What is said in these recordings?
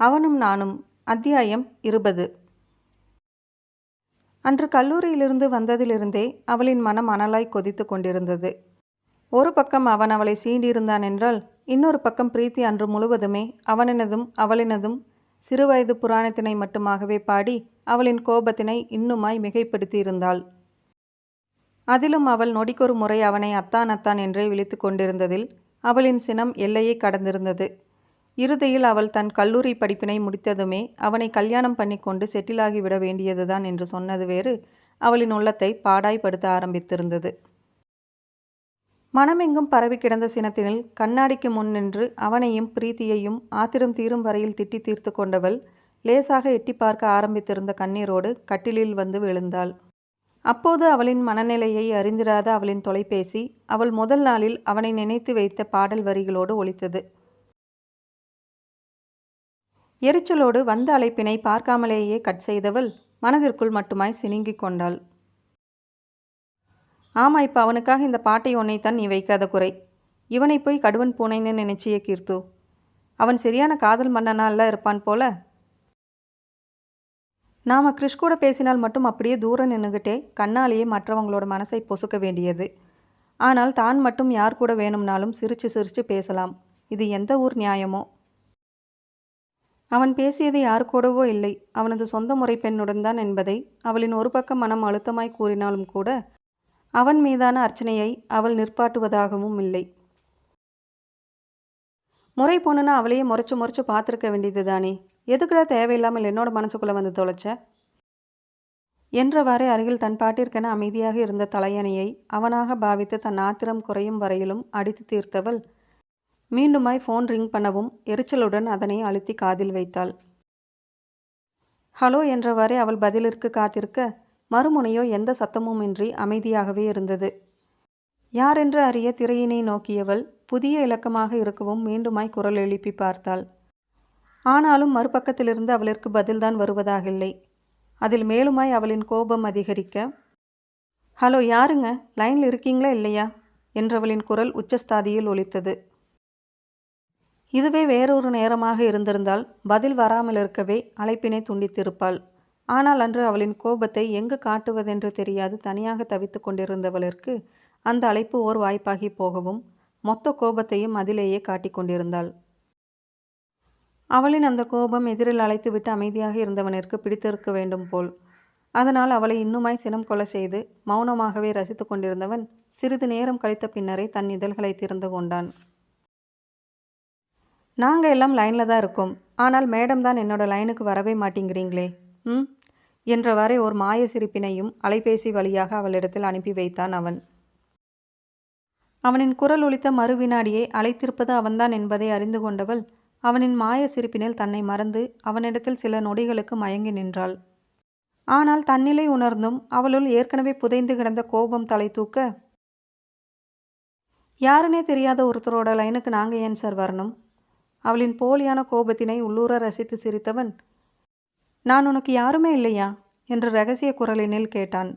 அவனும் நானும் அத்தியாயம் இருபது. அன்று கல்லூரியிலிருந்து வந்ததிலிருந்தே அவளின் மனம் அனலாய் கொதித்து கொண்டிருந்தது. ஒரு பக்கம் அவன் அவளை சீண்டியிருந்தான் என்றால் இன்னொரு பக்கம் பிரீத்தி அன்று முழுவதுமே அவனினதும் அவளினதும் சிறுவயது புராணத்தினை மட்டுமாகவே பாடி அவளின் கோபத்தினை இன்னுமாய் மிகைப்படுத்தியிருந்தாள். அதிலும் அவள் நொடிக்கொரு முறை அவனை அத்தான் அத்தான் என்றே விழித்து கொண்டிருந்ததில் அவளின் சினம் எல்லையை கடந்திருந்தது. இறுதியில் அவள் தன் கல்லூரி படிப்பினை முடித்ததுமே அவனை கல்யாணம் பண்ணிக்கொண்டு செட்டிலாகி விட வேண்டியதுதான் என்று சொன்னது வேறு அவளின் உள்ளத்தை பாடாய்படுத்த ஆரம்பித்திருந்தது. மனமெங்கும் பரவி கிடந்த சினத்தினில் கண்ணாடிக்கு முன் நின்று அவனையும் பிரீத்தியையும் ஆத்திரம் தீரும் வரையில் திட்டி தீர்த்து கொண்டவள் லேசாக எட்டி பார்க்க ஆரம்பித்திருந்த கண்ணீரோடு கட்டிலில் வந்து விழுந்தாள். அப்போது அவளின் மனநிலையை அறிந்திராத அவளின் தொலைபேசி அவள் முதல் நாளில் அவனை நினைத்து வைத்த பாடல் வரிகளோடு ஒழித்தது எரிச்சலோடு வந்த அழைப்பினை பார்க்காமலேயே கட் செய்தவள் மனதிற்குள் மட்டுமாய் சினுங்கிக் கொண்டாள். ஆமா இப்போ அவனுக்காக இந்த பாட்டை உன்னைத்தான் நீ வைக்காத குறை. இவனை போய் கடுவன் பூனைன்னு நினைச்சிய கீர்த்து. அவன் சரியான காதல் மன்னனால இருப்பான் போல. நாம கிறிஷ் கூட பேசினால் மட்டும் அப்படியே தூரம் நின்றுகிட்டே கண்ணாலேயே மற்றவங்களோட மனசை பொசுக்க வேண்டியது. ஆனால் தான் மட்டும் யார் கூட வேணும்னாலும் சிரிச்சு சிரிச்சு பேசலாம். இது எந்த ஊர் நியாயமோ? அவன் பேசியது யார் கூடவோ இல்லை. அவனது சொந்த முறை பெண்ணுடன் தான் என்பதை அவளின் ஒரு பக்கம் மனம் அழுத்தமாய் கூறினாலும் கூட அவன் மீதான அர்ச்சனையை அவள் நிற்பாட்டுவதாகவும் இல்லை. முறை பொண்ணுன்னா அவளையே முறைச்சு முறைச்சு பார்த்துருக்க வேண்டியது தானே எதுக்குடா தேவையில்லாமல் என்னோட மனசுக்குள்ளே வந்து தொலைச்ச? என்றவாறே அருகில் தன் பாட்டிற்கென அமைதியாக இருந்த தலையணையை அவனாக பாவித்து தன் ஆத்திரம் குறையும் வரையிலும் அடித்து தீர்த்தவள் மீண்டுமாய் ஃபோன் ரிங் பண்ணவும் எரிச்சலுடன் அதனை அழுத்தி காதில் வைத்தாள். ஹலோ என்றவாறே அவள் பதிலிற்கு காத்திருக்க மறுமுனையோ எந்த சத்தமுமின்றி அமைதியாகவே இருந்தது. யாரென்று அறிய திரையினை நோக்கியவள் புதிய இலக்கமாக இருக்கவும் மீண்டுமாய் குரல் எழுப்பி பார்த்தாள். ஆனாலும் மறுபக்கத்திலிருந்து அவளிற்கு பதில்தான் வருவதாகில்லை. அதில் மேலுமாய் அவளின் கோபம் அதிகரிக்க ஹலோ யாருங்க? லைனில் இருக்கீங்களா இல்லையா? என்றவளின் குரல் உச்சஸ்தாதியில் ஒலித்தது. இதுவே வேறொரு நேரமாக இருந்திருந்தால் பதில் வராமல் இருக்கவே அழைப்பினை துண்டித்திருப்பாள். ஆனால் அன்று அவளின் கோபத்தை எங்கு காட்டுவதென்று தெரியாது தனியாக தவித்து கொண்டிருந்தவளிற்கு அந்த அழைப்பு ஓர் வாய்ப்பாகி போகவும் மொத்த கோபத்தையும் அதிலேயே காட்டிக் கொண்டிருந்தாள். அவளின் அந்த கோபம் எதிரில் அழைத்துவிட்டு அமைதியாக இருந்தவனிற்கு பிடித்திருக்க வேண்டும் போல். அதனால் அவளை இன்னுமாய் சினம் கொலை செய்து மௌனமாகவே ரசித்து கொண்டிருந்தவன் சிறிது நேரம் கழித்த பின்னரே தன் இதழ்களை திறந்து கொண்டான். நாங்கள் எல்லாம் லைனில் தான் இருக்கோம். ஆனால் மேடம் தான் என்னோட லைனுக்கு வரவே மாட்டேங்கிறீங்களே. ம்? என்றவாறே ஒரு மாய சிரிப்பினையும் அலைபேசி வழியாக அவளிடத்தில் அனுப்பி வைத்தான் அவன். அவனின் குரல் ஒலித்த மறுவினாடியே அழைத்திருப்பது அவன்தான் என்பதை அறிந்து கொண்டவள் அவனின் மாய சிரிப்பினில் தன்னை மறந்து அவனிடத்தில் சில நொடிகளுக்கு மயங்கி நின்றாள். ஆனால் தன்னிலை உணர்ந்தும் அவளுள் ஏற்கனவே புதைந்து கிடந்த கோபம் தலை தூக்க யாருனே தெரியாத ஒருத்தரோட லைனுக்கு நாங்கள் ஏன் சார் வரணும்? அவளின் போலியான கோபத்தினை உள்ளூர ரசித்து சிரித்தவன் நான் உனக்கு யாருமே இல்லையா? என்று ரகசிய குரலினில் கேட்டான்.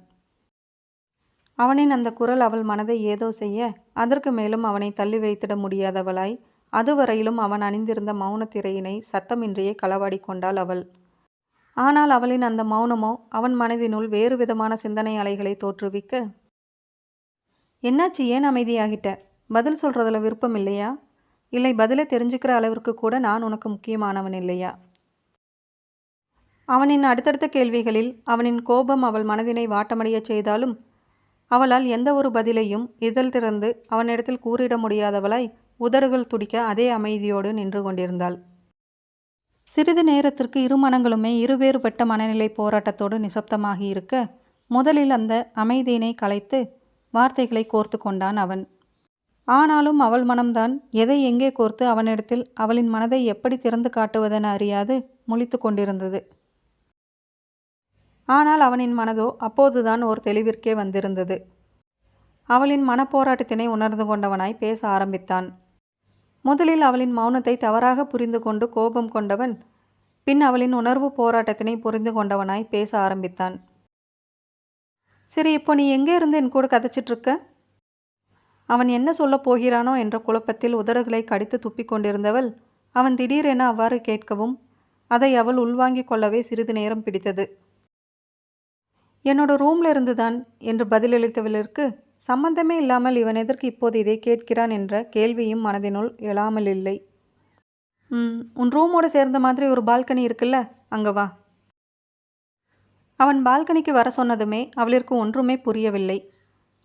அவனின் அந்த குரல் அவள் மனதை ஏதோ செய்ய அதற்கு மேலும் அவனை தள்ளி வைத்திட முடியாதவளாய் அதுவரையிலும் அவன் அணிந்திருந்த மௌனத்திரையினை சத்தமின்றியே களவாடி கொண்டாள் அவள். ஆனால் அவளின் அந்த மௌனமோ அவன் மனதினுள் வேறு விதமான சிந்தனை அலைகளை தோற்றுவிக்க என்னாச்சு ஏன் அமைதியாகிட்ட? பதில் சொல்கிறதுல விருப்பம் இல்லையா? இல்லை பதிலை தெரிஞ்சுக்கிற அளவிற்கு கூட நான் உனக்கு முக்கியமானவன் இல்லையா? அவனின் அடுத்தடுத்த கேள்விகளில் அவனின் கோபம் அவள் மனதினை வாட்டமடையச் செய்தாலும் அவளால் எந்த ஒரு பதிலையும் இதழ் திறந்து அவனிடத்தில் கூறிட முடியாதவளாய் உதடுகள் துடிக்க அதே அமைதியோடு நின்று கொண்டிருந்தாள். சிறிது நேரத்திற்கு இரு மனங்களுமே இருவேறுபட்ட மனநிலை போராட்டத்தோடு நிசப்தமாகி இருக்க முதலில் அந்த அமைதியினை கலைத்து வார்த்தைகளை கோர்த்து கொண்டான் அவன். ஆனாலும் அவள் மனம்தான் எதை எங்கே கோர்த்து அவனிடத்தில் அவளின் மனதை எப்படி திறந்து காட்டுவதென அறியாது முழித்து கொண்டிருந்தது. ஆனால் அவனின் மனதோ அப்போதுதான் ஒரு தெளிவிற்கே வந்திருந்தது. அவளின் மனப்போராட்டத்தினை உணர்ந்து கொண்டவனாய் பேச ஆரம்பித்தான். முதலில் அவளின் மௌனத்தை தவறாக புரிந்து கொண்டு கோபம் கொண்டவன் பின் அவளின் உணர்வு போராட்டத்தினை புரிந்து கொண்டவனாய் பேச ஆரம்பித்தான். சரி இப்போ நீ எங்கே இருந்து என் கூட கதைச்சிட்ருக்க அவன் என்ன சொல்லப் போகிறானோ என்ற குழப்பத்தில் உதடுகளை கடித்து துப்பிக் கொண்டிருந்தவள் அவன் திடீரென அவ்வாறு கேட்கவும் அதை அவள் உள்வாங்கிக் கொள்ளவே சிறிது நேரம் பிடித்தது. என்னோட ரூம்ல இருந்துதான் என்று பதிலளித்தவளிற்கு சம்பந்தமே இல்லாமல் இவன் எதற்கு இப்போது இதை கேட்கிறான்? என்ற கேள்வியும் மனதினுள் எழாமல் இல்லை. ம் உன் ரூமோடு சேர்ந்த மாதிரி ஒரு பால்கனி இருக்குல்ல அங்கே வா. அவன் பால்கனிக்கு வர சொன்னதுமே அவளிற்கு ஒன்றுமே புரியவில்லை.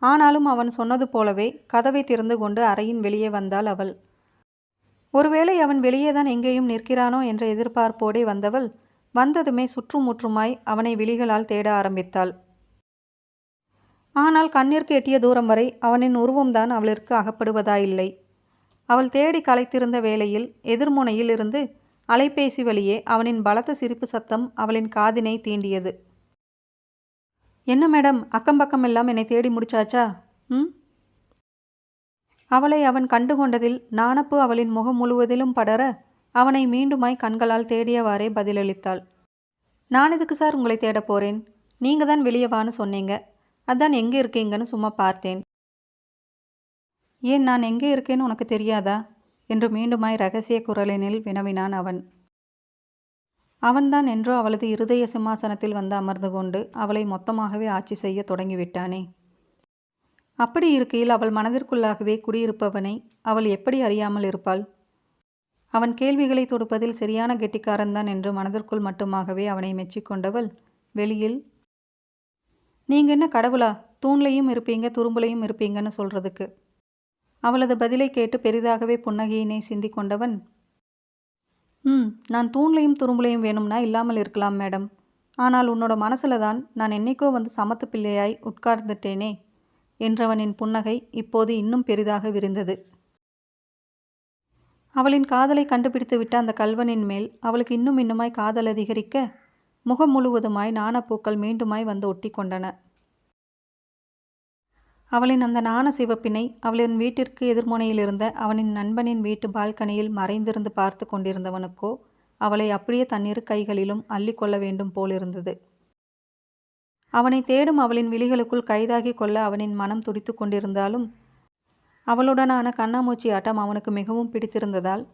ஆனாலும் அவன் சொன்னது போலவே கதவை திறந்து கொண்டு அறையின் வெளியே வந்தாள் அவள். ஒருவேளை அவன் வெளியேதான் எங்கேயும் நிற்கிறானோ என்ற எதிர்பார்ப்போடே வந்தவள் வந்ததுமே சுற்றுமுற்றுமாய் அவனை விழிகளால் தேட ஆரம்பித்தாள். ஆனால் கண்ணிற்கு எட்டிய தூரம் வரை அவனின் உருவம்தான் அவளிற்கு அகப்படுவதாயில்லை. அவள் தேடி களைத்திருந்த வேளையில் எதிர்முனையில் இருந்து அலைபேசி வழியே அவனின் பலத்த சிரிப்பு சத்தம் அவளின் காதினை தீண்டியது. என்ன மேடம்? அக்கம் பக்கம் எல்லாம் என்னை தேடி முடிச்சாச்சா? ம்? அவளை அவன் கண்டுகொண்டதில் நாணப்பு அவளின் முகம் முழுவதிலும் படர அவனை மீண்டுமாய் கண்களால் தேடியவாறே பதிலளித்தாள். நான் எதுக்கு சார் உங்களை தேடப் போறேன்? நீங்க தான் வெளியவான்னு சொன்னீங்க. அதான் எங்கே இருக்கீங்கன்னு சும்மா பார்த்தேன். ஏன் நான் எங்கே இருக்கேன்னு உனக்கு தெரியாதா? என்று மீண்டுமாய் ரகசிய குரலினில் வினவினான் அவன். அவன்தான் என்றோ அவளது இருதய சிம்மாசனத்தில் வந்து அமர்ந்து கொண்டு அவளை மொத்தமாகவே ஆட்சி செய்ய தொடங்கிவிட்டானே. அப்படி இருக்கையில் அவள் மனதிற்குள்ளாகவே குடியிருப்பவனை அவள் எப்படி அறியாமல் இருப்பாள்? அவன் கேள்விகளை தொடுப்பதில் சரியான கெட்டிக்காரன்தான் என்று மனதிற்குள் மட்டுமாகவே அவனை மெச்சிக்கொண்டவள் வெளியில் நீங்க என்ன கடவுளா? தூண்லையும் இருப்பீங்க துரும்புலையும் இருப்பீங்கன்னு சொல்றதுக்கு. அவளது பதிலை கேட்டு பெரிதாகவே புன்னகையினை சிந்தி கொண்டவன் ம் நான் தூண்லையும் துரும்புலையும் வேணும்னா இல்லாமல் இருக்கலாம் மேடம். ஆனால் உன்னோட மனசில் தான் நான் என்னைக்கோ வந்து சமத்து பிள்ளையாய் உட்கார்ந்துட்டேனே என்றவனின் புன்னகை இப்போது இன்னும் பெரிதாக விரிந்தது. அவளின் காதலை கண்டுபிடித்து விட்ட அந்த கல்வனின் மேல் அவளுக்கு இன்னும் இன்னுமாய் காதல் அதிகரிக்க முகம் முழுவதுமாய் நாணப்பூக்கள் மீண்டுமாய் வந்து ஒட்டி கொண்டன அவளின் அந்த நாண சிவப்பினை அவளின் வீட்டிற்கு எதிர்முனையில் இருந்த அவனின் நண்பனின் வீட்டு பால்கனியில் மறைந்திருந்து பார்த்து கொண்டிருந்தவனுக்கோ அவளை அப்படியே தன்னிரு கைகளிலும் அள்ளிக்கொள்ள வேண்டும் போலிருந்தது. அவனை தேடும் அவளின் விழிகளுக்குள் கைதாகி கொள்ள அவனின் மனம் துடித்து கொண்டிருந்தாலும் அவளுடனான கண்ணாமூச்சி ஆட்டம் அவனுக்கு மிகவும் பிடித்திருந்ததால்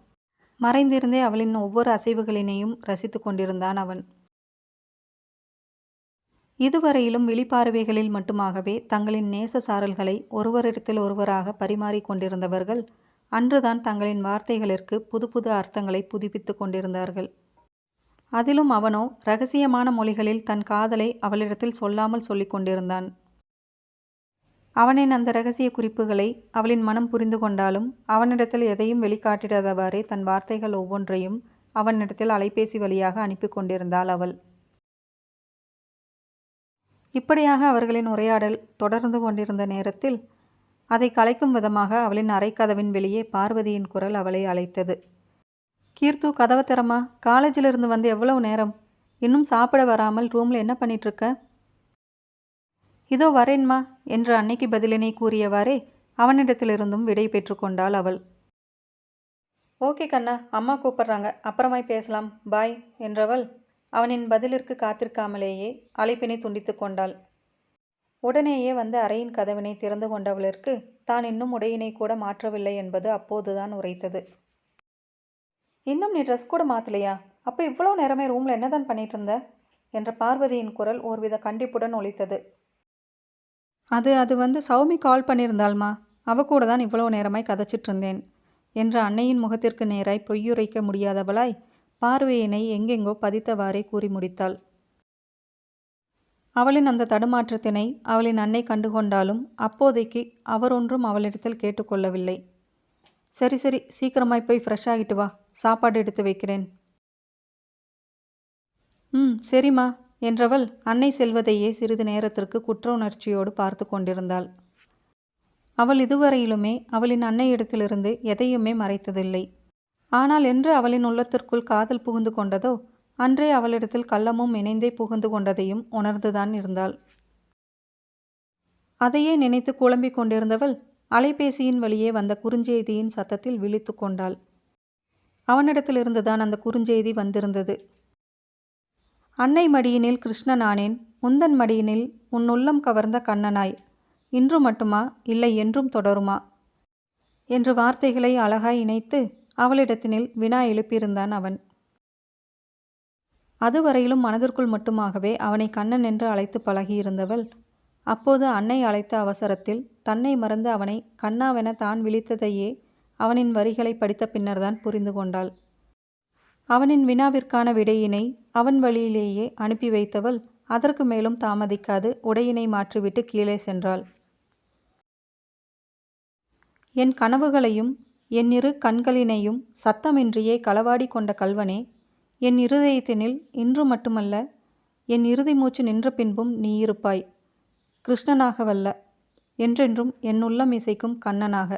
மறைந்திருந்தே அவளின் ஒவ்வொரு அசைவுகளினையும் ரசித்து கொண்டிருந்தான் அவன். இதுவரையிலும் விழிப்பார்வைகளில் மட்டுமாகவே தங்களின் நேச சாரல்களை ஒருவரிடத்தில் ஒருவராக பரிமாறிக் கொண்டிருந்தவர்கள் அன்றுதான் தங்களின் வார்த்தைகளிற்கு புது புது அர்த்தங்களை புதுப்பித்து கொண்டிருந்தார்கள். அதிலும் அவனோ ரகசியமான மொழிகளில் தன் காதலை அவளிடத்தில் சொல்லாமல் சொல்லிக் கொண்டிருந்தான். அவனின் அந்த ரகசிய குறிப்புகளை அவளின் மனம் புரிந்து கொண்டாலும் அவனிடத்தில் எதையும் வெளிக்காட்டிடாதவாறே தன் வார்த்தைகள் ஒவ்வொன்றையும் அவனிடத்தில் அலைபேசி வழியாக அனுப்பி கொண்டிருந்தாள் அவள். இப்படியாக அவர்களின் உரையாடல் தொடர்ந்து கொண்டிருந்த நேரத்தில் அதை கலைக்கும் விதமாக அவளின் அரைக்கதவின் வெளியே பார்வதியின் குரல் அவளை அழைத்தது. கீர்த்து கதவை திறமா? காலேஜில் இருந்து வந்து எவ்வளவு நேரம்? இன்னும் சாப்பிட வராமல் ரூமில் என்ன பண்ணிகிட்ருக்க இதோ வரேன்மா என்று அன்னைக்கு பதிலினை கூறியவாறே அவனிடத்திலிருந்தும் விடை பெற்றுக்கொண்டாள் அவள். ஓகே கண்ணா அம்மா கூப்பிட்றாங்க. அப்புறமாய் பேசலாம். பாய் என்றவள் அவனின் பதிலிற்கு காத்திருக்காமலேயே அழைப்பினை துண்டித்து கொண்டாள். உடனேயே வந்து அறையின் கதவினை திறந்து கொண்டவளிற்கு தான் இன்னும் உடையினை கூட மாற்றவில்லை என்பது அப்போதுதான் உரைத்தது. இன்னும் நீ ட்ரெஸ் கூட மாற்றலையா அப்போ இவ்வளோ நேரமே ரூமில் என்னதான் பண்ணிட்டு இருந்த என்ற பார்வதியின் குரல் ஒருவித கண்டிப்புடன் ஒலித்தது. அது அது வந்து சௌமி கால் பண்ணியிருந்தாள்மா. அவ கூட தான் இவ்வளோ நேரமாய் கதைச்சிட்டு இருந்தேன் என்ற அன்னையின் முகத்திற்கு நேராய் பொய்யுரைக்க முடியாதவளாய் பார்வையினை எங்கெங்கோ பதித்தவாறே கூறி முடித்தாள். அவளின் அந்த தடுமாற்றத்தினை அவளின் அன்னை கண்டுகொண்டாலும் அப்போதைக்கு அவர் ஒன்றும் அவளிடத்தில் கேட்டுக்கொள்ளவில்லை. சரி சரி சீக்கிரமாய் போய் ஃப்ரெஷ் ஆகிட்டு வா. சாப்பாடு எடுத்து வைக்கிறேன். ம் சரிம்மா என்றவள் அன்னை செல்வதையே சிறிது நேரத்திற்கு குற்ற உணர்ச்சியோடு பார்த்து கொண்டிருந்தாள். அவள் இதுவரையிலுமே அவளின் அன்னையிடத்திலிருந்து எதையுமே மறைத்ததில்லை. ஆனால் என்று அவளின் உள்ளத்திற்குள் காதல் புகுந்து கொண்டதோ அன்றே அவளிடத்தில் கள்ளமும் இணைந்தே புகுந்து கொண்டதையும் உணர்ந்துதான் இருந்தாள். அதையே நினைத்து குழம்பிக் கொண்டிருந்தவள் அலைபேசியின் வழியே வந்த குறுஞ்செய்தியின் சத்தத்தில் விழித்து கொண்டாள். அவனிடத்திலிருந்துதான் அந்த குறுஞ்செய்தி வந்திருந்தது. அன்னை மடியினில் கிருஷ்ணனானேன் உந்தன் மடியினில் உன் உள்ளம் கவர்ந்த கண்ணனாய் இன்று மட்டுமா இல்லை என்றும் தொடருமா? என்று வார்த்தைகளை அழகாய் இணைத்து அவளிடத்தினில் வினா எழுப்பியிருந்தான் அவன். அதுவரையிலும் மனதிற்குள் மட்டுமாகவே அவனை கண்ணன் என்று அழைத்து பழகியிருந்தவள். அப்போது அன்னை அழைத்த அவசரத்தில் தன்னை மறந்து அவனை கண்ணாவென தான் விழித்ததையே அவனின் வரிகளை படித்த பின்னர்தான் புரிந்து கொண்டாள். அவனின் வினாவிற்கான விடையினை அவன் வழியிலேயே அனுப்பி வைத்தவள் அதற்கு மேலும் தாமதிக்காது உடையினை மாற்றிவிட்டு கீழே சென்றாள். என் கனவுகளையும் என் இரு கண்களினையும் சத்தமின்றியே களவாடி கொண்ட கல்வனே என் இருதயத்தினில் இன்று மட்டுமல்ல என் இறுதி மூச்சு நின்ற பின்பும் நீ இருப்பாய். கிருஷ்ணனாகவல்ல என்றென்றும் என் உள்ளம் இசைக்கும் கண்ணனாக.